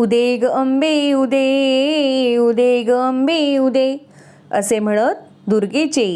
उदे ग अंबे उदे उदे ग अंबे उदे. असे म्हणत दुर्गेचे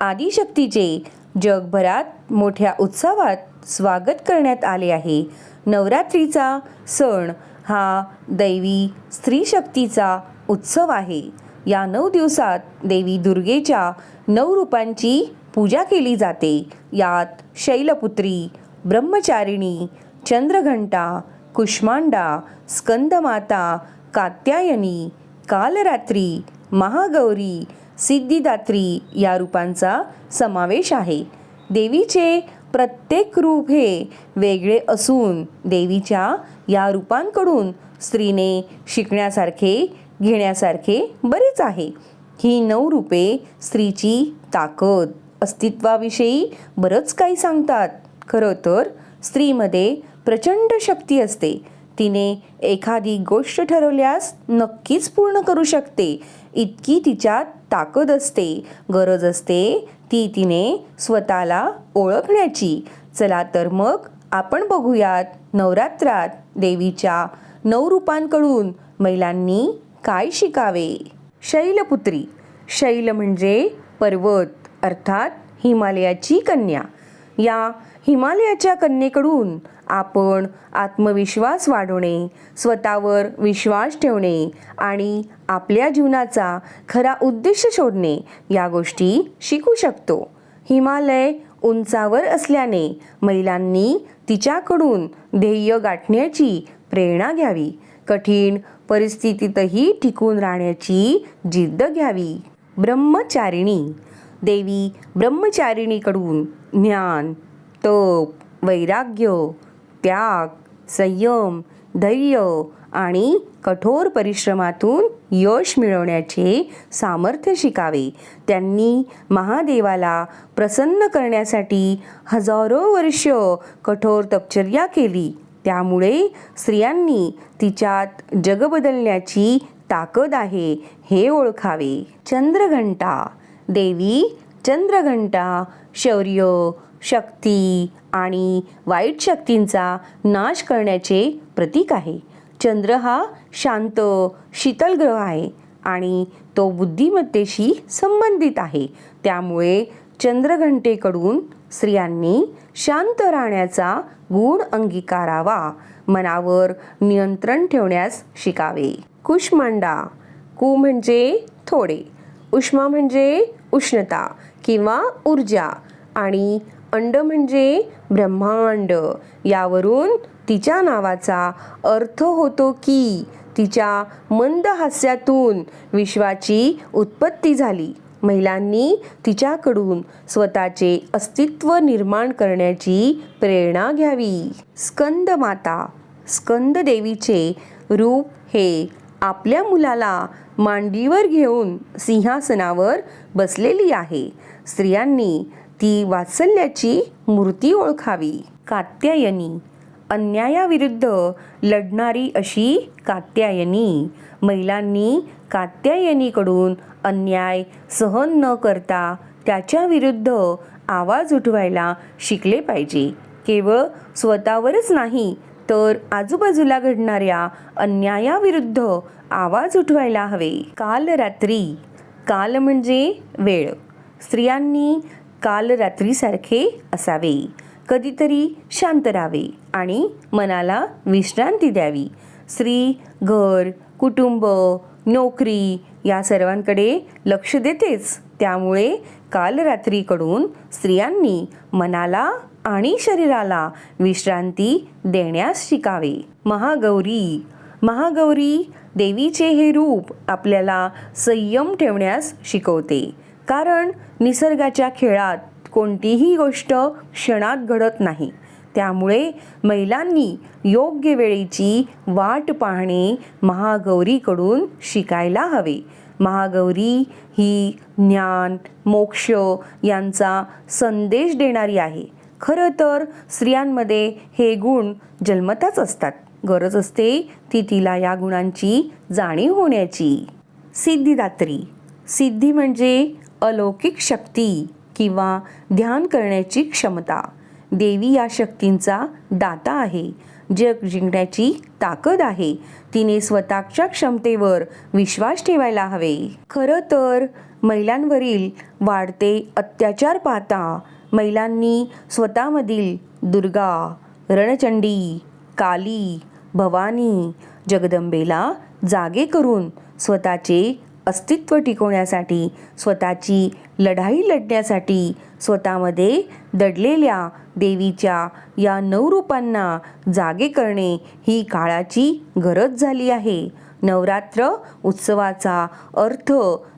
आदिशक्तीचे जगभरात मोठ्या उत्सवात स्वागत करण्यात आले आहे. नवरात्रीचा सण हा दैवी स्त्री शक्तीचा उत्सव आहे. या नऊ दिवसात देवी दुर्गेच्या नऊ रूपांची पूजा केली जाते. यात शैलपुत्री ब्रह्मचारिणी चंद्रघंटा कुष्मांडा स्कंदमाता कात्यायनी कालरात्री महागौरी सिद्धिदात्री या रूपांचा समावेश आहे. देवीचे प्रत्येक रूप हे वेगळे असून देवीच्या या रूपांकडून स्त्रीने शिकण्यासारखे घेण्यासारखे बरेच आहे. ही नऊ रूपे स्त्रीची ताकद अस्तित्वाविषयी बरंच काही सांगतात. खरं तर स्त्रीमध्ये प्रचंड शक्ती असते. तिने एखादी गोष्ट ठरवल्यास नक्कीच पूर्ण करू शकते. इतकी तिच्यात ताकद असते. गरज असते ती तिने स्वतःला ओळखण्याची. चला तर मग आपण बघूयात नवरात्रात देवीच्या नऊ रूपांकडून महिलांनी काय शिकावे? शैलपुत्री. शैल म्हणजे पर्वत अर्थात हिमालयाची कन्या. या हिमालयाच्या कन्येकडून आपण आत्मविश्वास वाढवणे स्वतःवर विश्वास ठेवणे आणि आपल्या जीवनाचा खरा उद्देश शोधणे या गोष्टी शिकू शकतो. हिमालय उंचावर असल्याने महिलांनी तिच्याकडून ध्येय गाठण्याची प्रेरणा घ्यावी. कठीण परिस्थितीतही टिकून राहण्याची जिद्द घ्यावी. ब्रह्मचारिणी. देवी ब्रह्मचारिणीकडून ज्ञान तप वैराग्य त्याग संयम धैर्य आणि कठोर परिश्रमातून यश मिळवण्याचे सामर्थ्य शिकावे. त्यांनी महादेवाला प्रसन्न करण्यासाठी हजारो वर्ष कठोर तपचर्या केली. त्यामुळे स्त्रियांनी तिच्यात जग बदलण्याची ताकद आहे हे ओळखावे. चंद्रघंटा देवी चंद्रघंटा शौर्य शक्ती आणि वाईट शक्तींचा नाश करण्याचे प्रतीक आहे. चंद्र हा शांत शीतल ग्रह आहे आणि तो बुद्धिमत्तेशी संबंधित आहे. त्यामुळे चंद्रघंटेकडून स्त्रियांनी शांत राहण्याचा गुण अंगीकारावा मनावर नियंत्रण ठेवण्यास शिकावे. कुष्मांडा कु म्हणजे थोडे उष्मा म्हणजे उष्णता किंवा ऊर्जा आणि अंड म्हणजे ब्रह्मांड. यावरून तिच्या नावाचा अर्थ होतो की तिच्या मंद हास्यातून विश्वाची उत्पत्ती झाली. महिलांनी तिच्याकडून स्वतःचे अस्तित्व निर्माण करण्याची प्रेरणा घ्यावी. स्कंद माता स्कंद देवीचे रूप हे आपल्या मुलाला मांडीवर घेऊन सिंहासनावर बसलेली आहे. स्त्रियांनी ती वात्सल्याची मूर्ती ओळखावी. कात्यायनी अन्यायाविरुद्ध लढणारी अशी कात्यायनी. महिलांनी कात्यायनीकडून अन्याय सहन न करता त्याच्या विरुद्ध आवाज उठवायला शिकले पाहिजे. केवळ स्वतःवरच नाही तर आजूबाजूला घडणाऱ्या अन्यायाविरुद्ध आवाज उठवायला हवे. काल रात्री काल म्हणजे वेळ. स्त्रियांनी काल रात्रीसारखे असावे. कधीतरी शांत राहावे आणि मनाला विश्रांती द्यावी. स्त्री घर कुटुंब नोकरी या सर्वांकडे लक्ष देतेच. त्यामुळे काल रात्रीकडून स्त्रियांनी मनाला आणि शरीराला विश्रांती देण्यास शिकावे. महागौरी महागौरी देवीचे हे रूप आपल्याला संयम ठेवण्यास शिकवते. कारण निसर्गाच्या खेळात कोणतीही गोष्ट क्षणात घडत नाही. त्यामुळे महिलांनी योग्य वेळेची वाट पाहणे महागौरीकडून शिकायला हवे. महागौरी ही ज्ञान मोक्ष यांचा संदेश देणारी आहे. खरं तर स्त्रियांमध्ये हे गुण जन्मताच असतात. गरज असते ती तिला या गुणांची जाणीव होण्याची. सिद्धिदात्री. सिद्धी म्हणजे अलौकिक शक्ती किंवा ध्यान करण्याची क्षमता. देवी या शक्तींचा दाता आहे. जग जिंकण्याची ताकद आहे. तिने स्वतःच्या क्षमतेवर विश्वास ठेवायला हवे. खरं तर महिलांवरील वाढते अत्याचार पाहता महिलांनी स्वतःमधील दुर्गा रणचंडी काली भवानी जगदंबेला जागे करून स्वतःचे अस्तित्व टिकवण्यासाठी स्वतःची लढाई लढण्यासाठी स्वतःमध्ये दडलेल्या देवीच्या या नऊ रूपांना जागे करणे ही काळाची गरज झाली आहे. नवरात्र उत्सवाचा अर्थ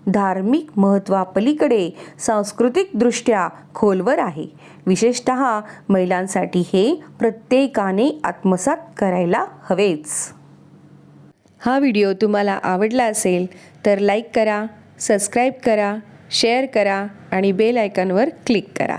धार्मिक महत्त्वापलीकडे सांस्कृतिकदृष्ट्या खोलवर आहे. विशेषत महिलांसाठी हे प्रत्येकाने आत्मसात करायला हवेच. हा व्हिडिओ तुम्हाला आवडला असेल तर लाईक करा सबस्क्राईब करा शेअर करा आणि बेल आयकॉनवर क्लिक करा.